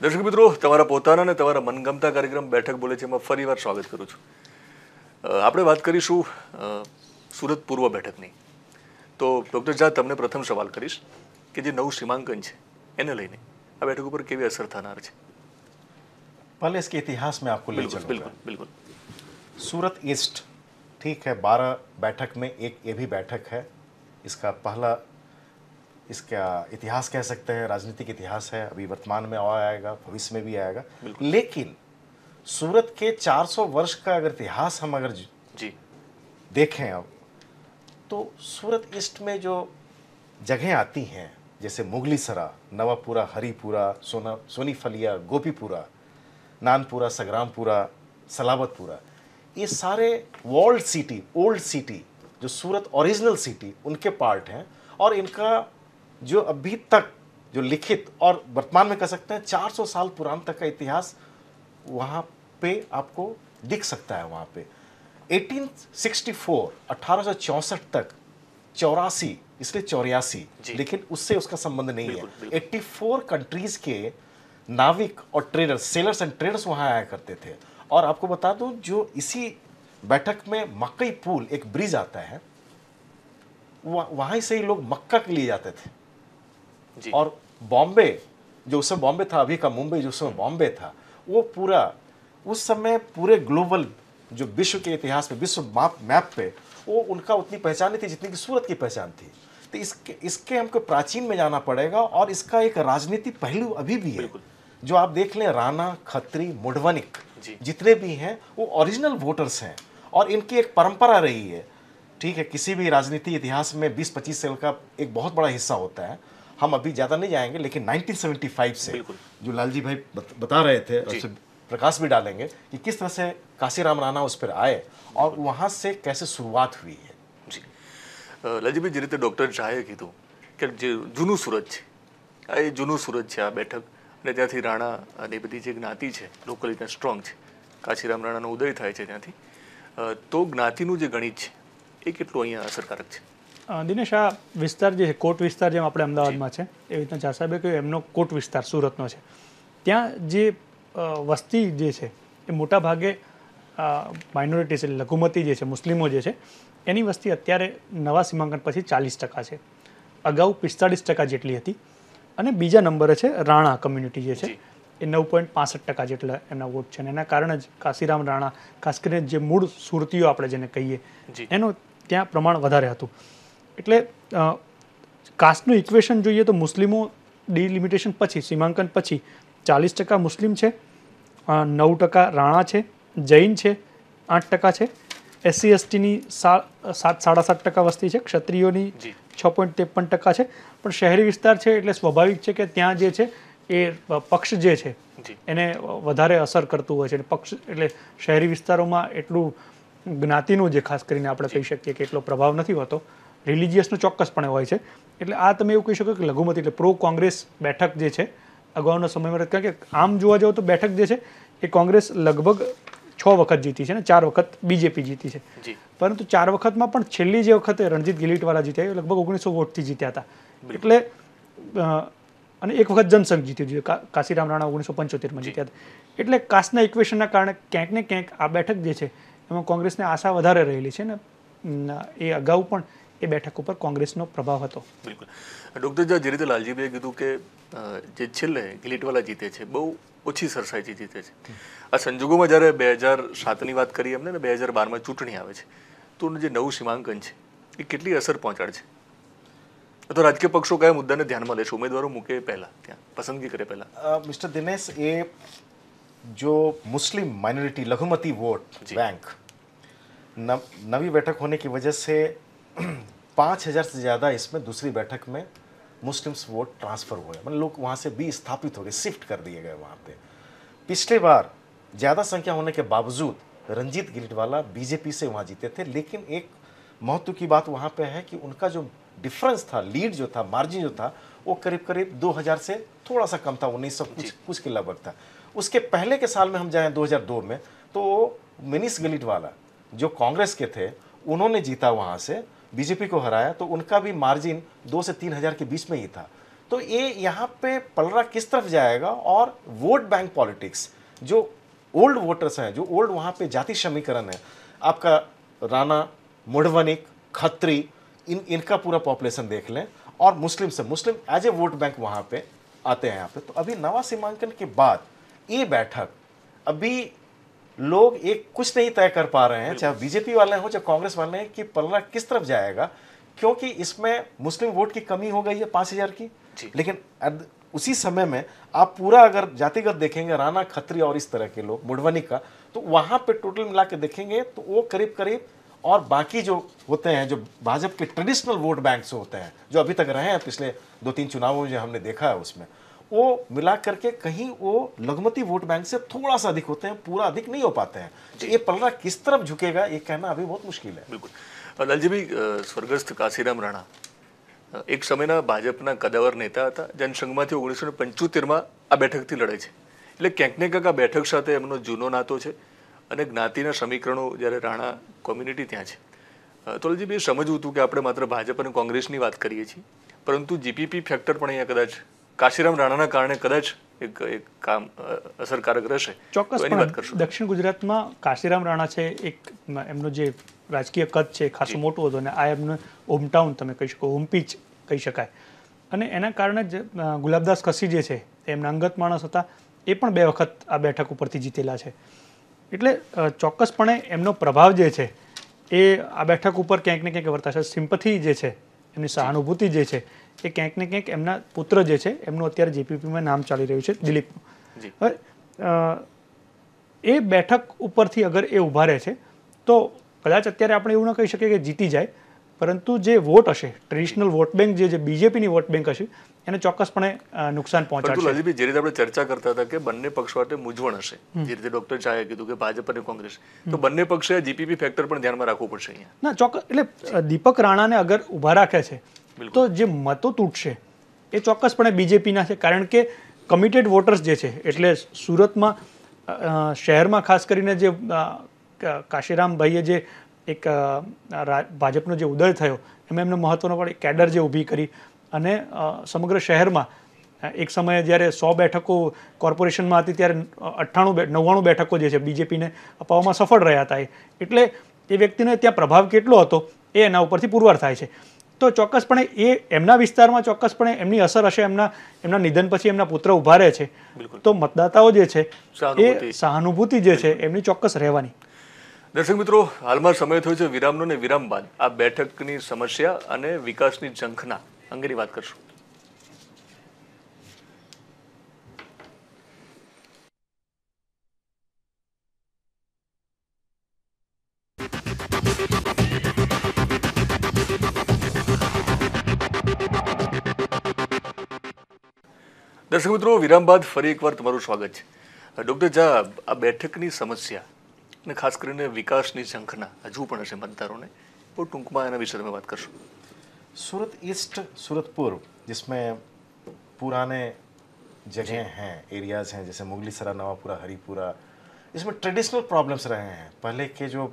દર્શક મિત્રો તમારા પોતાના અને તમારા મનગમતા કાર્યક્રમ બેઠક બોલે છે એમાં ફરીવાર સ્વાગત કરું છું અ, આપણે વાત કરીશું અ, સુરત પૂર્વ બેઠકની તો ડૉક્ટર ઝા તમને પ્રથમ સવાલ કરીશ કે જે નવું સીમાંકન છે એને લઈને આ બેઠક ઉપર કેવી અસર થનાર છે पहले इसके इतिहास में आपको ले બિલકુલ चलूंगा બિલકુલ બિલકુલ सूरत ईस्ट ठीक है बारह बैठक में एक ये भी बैठक है इसका पहला इसका इतिहास कह सकते हैं राजनीतिक इतिहास है अभी वर्तमान में और आएगा भविष्य में भी आएगा। लेकिन सूरत के 400 वर्ष का अगर इतिहास हम अगर जी देखें अब तो सूरत ईस्ट में जो जगहें आती हैं जैसे मुगली सरा नवापुरा हरिपुरा सोना सोनी फलिया गोपीपुरा नानपुरा संग्रामपुरा सलावतपुरा ये सारे वॉल्ड सिटी ओल्ड सिटी जो सूरत ओरिजिनल सिटी उनके पार्ट हैं और इनका जो अभी तक जो लिखित और वर्तमान में कह सकते हैं 400 साल पुरान तक का इतिहास वहाँ पे आपको दिख सकता है वहाँ पे। 1864 1864 तक चौरासी इसलिए चौरासी लेकिन उससे उसका संबंध नहीं बिल्कुल, है 84 कंट्रीज़ के नाविक और ट्रेडर्स सेलर्स एंड ट्रेडर्स वहाँ आया करते थे। और आपको बता दूँ जो इसी बैठक में मकई पुल एक ब्रिज आता है वह- वहीं से ही लोग मक्का के लिए जाते थे। और बॉम्बे जो उस समय बॉम्बे था अभी का मुंबई जो उस समय बॉम्बे था वो पूरा उस समय पूरे ग्लोबल जो विश्व के इतिहास में विश्व मैप मैप पे वो उनका उतनी पहचान नहीं थी जितनी कि सूरत की पहचान थी। तो इसके इसके हमको प्राचीन में जाना पड़ेगा और इसका एक राजनीति पहलू अभी भी है। जो आप देख लें राणा खत्री मुडवनिक जितने भी हैं वो ओरिजिनल वोटर्स हैं और इनकी एक परंपरा रही है। ठीक है किसी भी राजनीति इतिहास में 20-25 साल का एक बहुत बड़ा हिस्सा होता है। हम अभी ज़्यादा नहीं जाएंगे लेकिन 1975 से बिल्कुल। जो लालजी भाई बत, बता रहे थे और जी। उस पे प्रकाश भी डालेंगे कि किस तरह से काशीराम राणा उस पर आए और वहाँ से कैसे शुरुआत हुई है જી અ, લાલજીભાઈ જે રીતે ડૉક્ટર ઝાએ કીધું કે જે જૂનું સુરત છે આ એ જૂનું સુરત છે આ બેઠક અને ત્યાંથી રાણા અને એ બધી જે જ્ઞાતિ છે લોકલી ત્યાં સ્ટ્રોંગ છે કાશીરામ રાણાનો ઉદય થાય છે ત્યાંથી અ, તો જ્ઞાતિનું જે ગણિત છે એ કેટલું અહીંયા અસરકારક છે અ, દિનેશ આ વિસ્તાર જે છે કોટ વિસ્તાર જેમ આપણે અમદાવાદમાં છે એવી રીતના ઝા સાહેબે કહ્યું એમનો કોટ વિસ્તાર સુરતનો છે. ત્યાં જે વસ્તી જે છે એ મોટા ભાગે માઇનોરિટી છે લઘુમતી જે છે મુસ્લિમો જે છે એની વસ્તી અત્યારે નવા સીમાંકન પછી ચાલીસ ટકા છે. અગાઉ પિસ્તાળીસ ટકા જેટલી હતી. અને બીજા નંબરે છે રાણા કમ્યુનિટી જે છે એ નવ પોઈન્ટ પાસઠ ટકા જેટલા એના વોટ છે. અને એના કારણે જ કાશીરામ રાણા ખાસ કરીને જે મૂળ સુરતીઓ આપણે જેને કહીએ એનું ત્યાં પ્રમાણ વધારે હતું. એટલે કાસ્ટનું ઇક્વેશન જોઈએ તો મુસ્લિમો ડિલિમિટેશન પછી સીમાંકન પછી ચાલીસ ટકા મુસ્લિમ છે નવ ટકા રાણા છે જૈન છે આઠ ટકા છે. એસસી એસટીની સાત સાડા સાત ટકા વસ્તી છે ક્ષત્રિયોની છ પોઈન્ટ ત્રેપન ટકા છે. પણ શહેરી વિસ્તાર છે એટલે સ્વાભાવિક છે કે ત્યાં જે છે એ પક્ષ જે છે એને વધારે અસર કરતું હોય છે. પક્ષ એટલે શહેરી વિસ્તારોમાં એટલું જ્ઞાતિનું જે ખાસ કરીને આપણે કહી શકીએ કે એટલો પ્રભાવ નથી હોતો. રિલિજિયસનો ચોક્કસપણે હોય છે. એટલે આ તમે એવું કહી શકો કે લઘુમતી એટલે પ્રો કોંગ્રેસ બેઠક જે છે અગાઉના સમયમાં કારણ કે આમ જોવા જાવ તો બેઠક જે છે એ કોંગ્રેસ લગભગ છ વખત જીતી છે ને ચાર વખત બીજેપી જીતી છે. પરંતુ ચાર વખતમાં પણ છેલ્લી જે વખતે રણજીત ગિલીટવાલા જીત્યા એ લગભગ ઓગણીસો વોટથી જીત્યા હતા. એટલે અને એક વખત જનસંઘ જીત્યું છે કાશીરામ રાણા ઓગણીસો પંચોતેરમાં જીત્યા હતા. એટલે કાસ્ટના ઇક્વેશનના કારણે ક્યાંક ને ક્યાંક આ બેઠક જે છે એમાં કોંગ્રેસને આશા વધારે રહેલી છે ને એ અગાઉ પણ એ બેઠક ઉપર કોંગ્રેસનો પ્રભાવ હતો બિલકુલ ડૉક્ટર ઝા જે રીતે લાલજીભાઈએ કીધું કે અ, જે છેલ્લે ગિલીટવાલા જીતે છે બહુ ઓછી સરસાઈથી જીતે છે આ સંજોગોમાં જ્યારે બે હજાર સાતની વાત કરીએ એમને ને બે હજાર બારમાં ચૂંટણી આવે છે તો જે નવું સીમાંકન છે એ કેટલી અસર પહોંચાડે છે તો રાજકીય પક્ષો કયા મુદ્દાને ધ્યાનમાં લેશે ઉમેદવારો મૂકે પહેલા ત્યાં પસંદગી કરે પહેલા अ, मिस्टर दिनेश ये जो मुस्लिम माइनॉरिटी लघुमती वोट जी। बैंक नव, नवी बैठक होने की वजह से पाँच हज़ार से ज़्यादा इसमें दूसरी बैठक में मुस्लिम्स वोट ट्रांसफ़र हुए मतलब लोग वहाँ से भी स्थापित हो गए शिफ्ट कर दिए गए वहाँ पे। पिछले बार ज़्यादा संख्या होने के बावजूद रंजीत गिलिटवाला बीजेपी से वहाँ जीते थे लेकिन एक महत्व की बात वहाँ पे है कि उनका जो डिफरेंस था लीड जो था मार्जिन जो था वो करीब करीब 2000 से थोड़ा सा कम था 1900 कुछ कुछ के लगभग था। उसके पहले के साल में हम जाएँ 2002 में तो मिनिस गिलिटवाला जो कांग्रेस के थे उन्होंने जीता वहाँ से। बीजेपी को हराया तो उनका भी मार्जिन दो से तीन हज़ार के बीच में ही था। तो ये यहाँ पे पलड़ा किस तरफ़ जाएगा? और वोट बैंक पॉलिटिक्स, जो ओल्ड वोटर्स हैं, जो ओल्ड वहाँ पे जाति समीकरण है, आपका राणा मुढ़वनिक खत्री, इन, इनका पूरा पॉपुलेशन देख लें। और मुस्लिम से, मुस्लिम एज ए वोट बैंक वहाँ पे आते हैं यहाँ पे। तो अभी नवा सीमांकन के बाद ये बैठक अभी लोग एक कुछ नहीं तय कर पा रहे हैं चाहे बीजेपी वाले हो चाहे कांग्रेस वाले हैं कि पलड़ा किस तरफ़ जाएगा क्योंकि इसमें मुस्लिम वोट की कमी हो गई है पाँच हज़ार की। लेकिन उसी समय में आप पूरा अगर जातिगत देखेंगे राणा खत्री और इस तरह के लोग मुडवनी का तो वहाँ पे टोटल मिला के देखेंगे तो वो करीब करीब और बाकी जो होते हैं जो भाजपा के ट्रेडिशनल वोट बैंक्स होते हैं जो अभी तक रहे हैं पिछले दो तीन चुनावों में जो हमने देखा है उसमें वो मिला करके कहीं वो लघुमती वोट बैंक से थोड़ा सा अधिक होते हैं पूरा अधिक नहीं हो पाते हैं तो ये पलड़ा किस तरफ झुकेगा ये कहना अभी बहुत मुश्किल है બિલકુલ અ, લાલજીભાઈ અ, સ્વર્ગસ્થ કાશીરામ રાણા અ, એક સમયના ભાજપના કદાવર નેતા હતા જનસંઘમાંથી ઓગણીસો ને પંચોતેરમાં આ બેઠકથી લડે છે એટલે ક્યાંક ને ક્યાંક આ બેઠક સાથે એમનો જૂનો નાતો છે અને જ્ઞાતિના સમીકરણો જ્યારે રાણા કોમ્યુનિટી ત્યાં છે અ, તો લાલજીભાઈ એ સમજવું હતું કે આપણે માત્ર ભાજપ અને કોંગ્રેસની વાત કરીએ છીએ પરંતુ જીપીપી ફેક્ટર પણ અહીંયા કદાચ કાશીરામ રાણાના કારણે કદાચ એક એક કામ અસરકારક રહેશે. ચોક્કસ એની વાત કરશું. દક્ષિણ ગુજરાતમાં કાશીરામ રાણા છે એક એમનો જે રાજકીય કદ છે ખાસું મોટું હતું અને આ એમનું હોમટાઉન તમે કહી શકો હોમ પીચ કહી શકાય. અને એના કારણે જ ગુલાબદાસ કસી જે છે એમના અંગત માણસ હતા એ પણ બે વખત આ બેઠક ઉપરથી જીતેલા છે. એટલે ચોક્કસપણે એમનો પ્રભાવ જે છે એ આ બેઠક ઉપર ક્યાંક ને ક્યાંક વર્તાશે. સિમ્પથી જે છે એમની સહાનુભૂતિ જે છે એ ક્યાંક ને ક્યાંક એમના પુત્ર જે છે એમનું અત્યારે જેપીપીમાં નામ ચાલી રહ્યું છે દિલીપ. હવે એ બેઠક ઉપરથી અગર એ ઊભા રહે છે તો કદાચ અત્યારે આપણે એવું ન કહી શકીએ કે જીતી જાય પરંતુ જે વોટ હશે ટ્રેડિશનલ વોટ બેંક જે બીજેપીની વોટ બેંક હશે એને ચોક્કસપણે નુકસાન પહોંચાડશે. જે રીતે આપણે ચર્ચા કરતા હતા કે બંને પક્ષ માટે મૂંઝવણ હશે જે રીતે ડોક્ટર શાહે કીધું કે ભાજપ અને કોંગ્રેસ તો બંને પક્ષે જીપીપી ફેક્ટર પણ ધ્યાનમાં રાખવું પડશે અહીંયા. ના ચોક્કસ એટલે દીપક રાણાને અગર ઊભા રાખે છે તો જે મતો તૂટશે એ ચોક્કસપણે બીજેપીના છે. કારણ કે કમિટેડ વોટર્સ જે છે, એટલે સુરતમાં શહેરમાં ખાસ કરીને જે કાશીરામભાઈએ જે એક ભાજપનો જે ઉદય થયો, એમાં એમને મહત્વનો પણ કેડર જે ઊભી કરી અને સમગ્ર શહેરમાં એક સમયે જ્યારે સો બેઠકો કોર્પોરેશનમાં હતી ત્યારે અઠ્ઠાણું નવ્વાણું બેઠકો જે છે બીજેપીને અપાવવામાં સફળ રહ્યા હતા એટલે એ વ્યક્તિને ત્યાં પ્રભાવ કેટલો હતો એ એના ઉપરથી પુરવાર થાય છે. તો ચોક્કસપણે એ એમના વિસ્તારમાં ચોક્કસપણે એમની અસર હશે એમના એમના નિધન પછી એમના પુત્ર ઊભા રહે છે. તો મતદાતાઓ જે છે એ સહાનુભૂતિ. જે છે એમની ચોક્કસ રહેવાની. દર્શક મિત્રો હાલમાં સમય થયો છે વિરામનો ને વિરામ બાદ આ બેઠકની સમસ્યા અને વિકાસની ઝંખના અંગેની વાત કરશું. દર્શક મિત્રો વિરામ બાદ ફરી એકવાર તમારું સ્વાગત છે ડૉક્ટર ઝા આ બેઠકની સમસ્યા અને ખાસ કરીને વિકાસની ઝંખના હજુ પણ હશે મતદારોને બહુ ટૂંકમાં એના વિશે તમે વાત કરશો सूरत ईस्ट सूरत पूर्व जिसमें पुराने जगह हैं एरियाज हैं जैसे मुगली सरा नवापुरा हरीपुरा इसमें ट्रेडिशनल प्रॉब्लम्स रहे हैं पहले के जो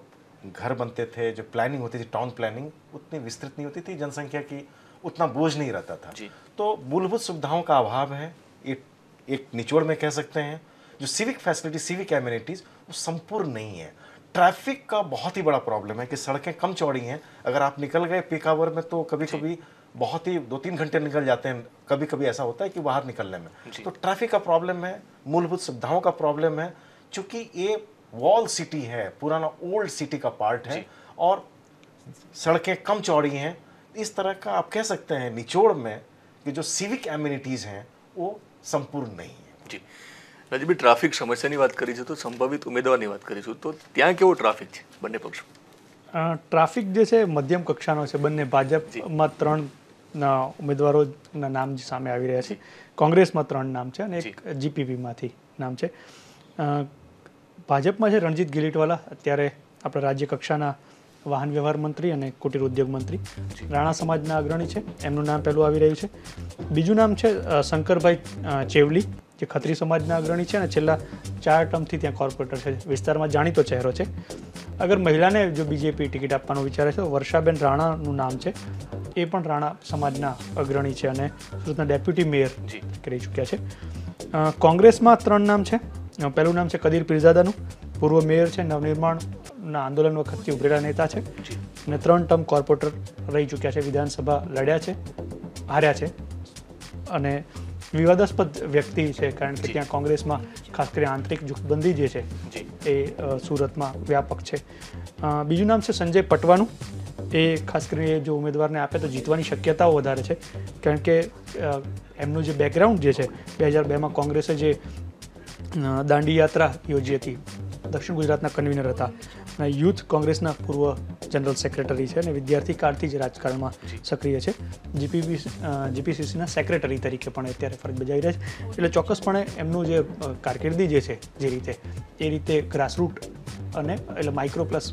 घर बनते थे जो प्लानिंग होती थी टाउन प्लानिंग उतनी विस्तृत नहीं होती थी जनसंख्या की उतना बोझ नहीं रहता था जी। तो मूलभूत सुविधाओं का अभाव है एक एक निचोड़ में कह सकते हैं जो सिविक फैसिलिटी सिविक एम्यूनिटीज़ वो संपूर्ण नहीं है। ट्रैफ़िक का बहुत ही बड़ा प्रॉब्लम है कि सड़कें कम चौड़ी हैं। अगर आप निकल गए पीक आवर में तो कभी कभी बहुत ही दो तीन घंटे निकल जाते हैं। कभी कभी ऐसा होता है कि बाहर निकलने में। तो ट्रैफ़िक का प्रॉब्लम है मूलभूत सुविधाओं का प्रॉब्लम है क्योंकि ये वॉल सिटी है पुराना ओल्ड सिटी का पार्ट है और सड़कें कम चौड़ी हैं। इस तरह का आप कह सकते हैं निचोड़ में कि जो सिविक एम्यूनिटीज़ हैं वो સંપૂર્ણ નહીં. જી. રાજીભાઈ ટ્રાફિક સમસ્યાની વાત કરી છે તો સંભવિત ઉમેદવારની વાત કરીશું તો ત્યાં કેવો ટ્રાફિક છે બંને પક્ષો? ટ્રાફિક જે છે મધ્યમ કક્ષાનો છે. બંને ભાજપમાં ત્રણ ઉમેદવારોના નામ સામે આવી રહ્યા છે. કોંગ્રેસમાં ત્રણ નામ છે અને એક જીપીપીમાંથી નામ છે. ભાજપમાં છે રણજીત ગિલીટવાલા. અત્યારે આપણા રાજ્ય કક્ષાના વાહન વ્યવહાર મંત્રી અને કુટીર ઉદ્યોગ મંત્રી. રાણા સમાજના અગ્રણી છે. એમનું નામ પહેલું આવી રહ્યું છે. બીજું નામ છે શંકરભાઈ ચેવલી જે ખત્રી સમાજના અગ્રણી છે અને છેલ્લા ચાર ટર્મથી ત્યાં કોર્પોરેટર છે. વિસ્તારમાં જાણીતો ચહેરો છે. અગર મહિલાને જો બીજેપી ટિકિટ આપવાનો વિચારે છે તો વર્ષાબેન રાણાનું નામ છે. એ પણ રાણા સમાજના અગ્રણી છે અને સુરતના ડેપ્યુટી મેયર જી. કરી ચૂક્યા છે. કોંગ્રેસમાં ત્રણ નામ છે. પહેલું નામ છે કદીર પીરઝાદાનું. પૂર્વ મેયર છે નવનિર્માણના આંદોલન વખતથી ઉભરેલા નેતા છે અને ત્રણ ટર્મ કોર્પોરેટર રહી ચૂક્યા છે વિધાનસભા લડ્યા છે હાર્યા છે અને વિવાદાસ્પદ વ્યક્તિ છે કારણ કે ત્યાં કોંગ્રેસમાં ખાસ કરીને આંતરિક જૂથબંધી જે છે એ સુરતમાં વ્યાપક છે. બીજું નામ છે સંજય પટવાનું એ ખાસ કરીને જો ઉમેદવારને આપે તો જીતવાની શક્યતાઓ વધારે છે. કારણ કે એમનું જે બેકગ્રાઉન્ડ જે છે બે હજાર બેમાં કોંગ્રેસે જે દાંડી યાત્રા યોજી હતી દક્ષિણ ગુજરાતના કન્વીનર હતા અને યુથ કોંગ્રેસના પૂર્વ જનરલ સેક્રેટરી છે અને વિદ્યાર્થી કાળથી જ. રાજકારણમાં સક્રિય છે. જીપીબી જીપીસીસીના સેક્રેટરી તરીકે પણ અત્યારે ફરજ બજાવી રહ્યા છે. એટલે ચોક્કસપણે એમનું જે કારકિર્દી જે છે જે રીતે એ રીતે ગ્રાસરૂટ અને એટલે માઇક્રો પ્લસ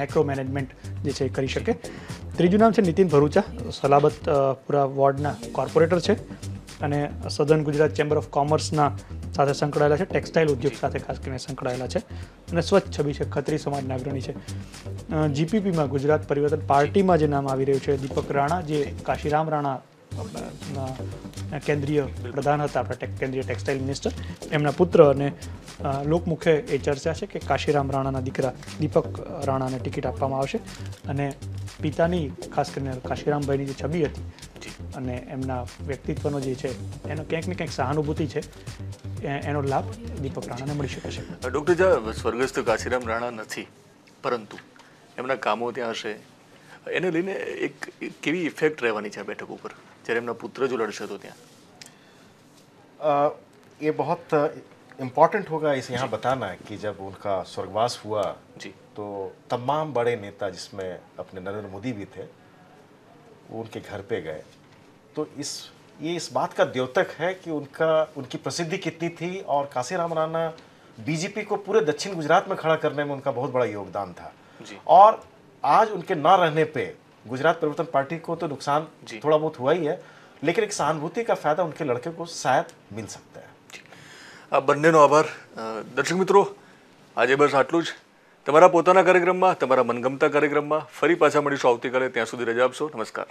મેક્રો મેનેજમેન્ટ જે છે એ કરી શકે. ત્રીજું નામ છે નીતિન ભરૂચા. સલાબત પૂરા વોર્ડના કોર્પોરેટર છે અને સદન ગુજરાત ચેમ્બર ઓફ કોમર્સના સાથે સંકળાયેલા છે. ટેક્સટાઇલ ઉદ્યોગ સાથે ખાસ કરીને સંકળાયેલા છે. અને સ્વચ્છ છબી છે ખત્રી સમાજના અગ્રણી છે. જીપીપીમાં ગુજરાત પરિવર્તન પાર્ટીમાં જે નામ આવી રહ્યું છે દીપક રાણા જે કાશીરામ રાણા કેન્દ્રીય પ્રધાન હતા આપણા કેન્દ્રીય ટેક્સટાઇલ મિનિસ્ટર એમના પુત્ર અને લોકમુખે એ ચર્ચા છે કે કાશીરામ રાણાના દીકરા દીપક રાણાને ટિકિટ આપવામાં આવશે અને પિતાની ખાસ કરીને કાશીરામભાઈની જે છબી હતી અને એમના વ્યક્તિત્વનો જે છે એનો ક્યાંક ને ક્યાંક સહાનુભૂતિ છે એનો લાભ દીપક રાણાને મળી શકે છે ડૉક્ટર જા સ્વર્ગસ્થ કાશીરામ રાણા નથી પરંતુ એમના કામો ત્યાં હશે એને લઈને એક એક કેવી ઇફેક્ટ રહેવાની છે આ બેઠક ઉપર જ્યારે એમના પુત્ર જો લડશે તો ત્યાં अ, ये बहुत इम्पोर्टेंट होगा इसे यहाँ बताना कि जब उनका स्वर्गवास हुआ જી तो तमाम बड़े नेता जिसमें अपने नरेंद्र मोदी भी थे वो उनके घर पे गए तो इस ये इस बात का द्योतक है कि उनका उनकी प्रसिद्धि कितनी थी और काशीराम राणा बीजेपी को पूरे दक्षिण गुजरात में खड़ा करने में उनका बहुत बड़ा योगदान था जी। और आज उनके ना रहने पे गुजरात परिवर्तन पार्टी को तो नुकसान जी। थोड़ा बहुत हुआ ही है लेकिन एक सहानुभूति का फायदा उनके लड़के को शायद मिल सकता है આ બંનેનો આભાર અ, દર્શક મિત્રો આજે બસ આટલું જ તમારા પોતાના કાર્યક્રમમાં તમારા મનગમતા કાર્યક્રમમાં ફરી પાછા મળીશું આવતીકાલે ત્યાં સુધી રજા આપશો નમસ્કાર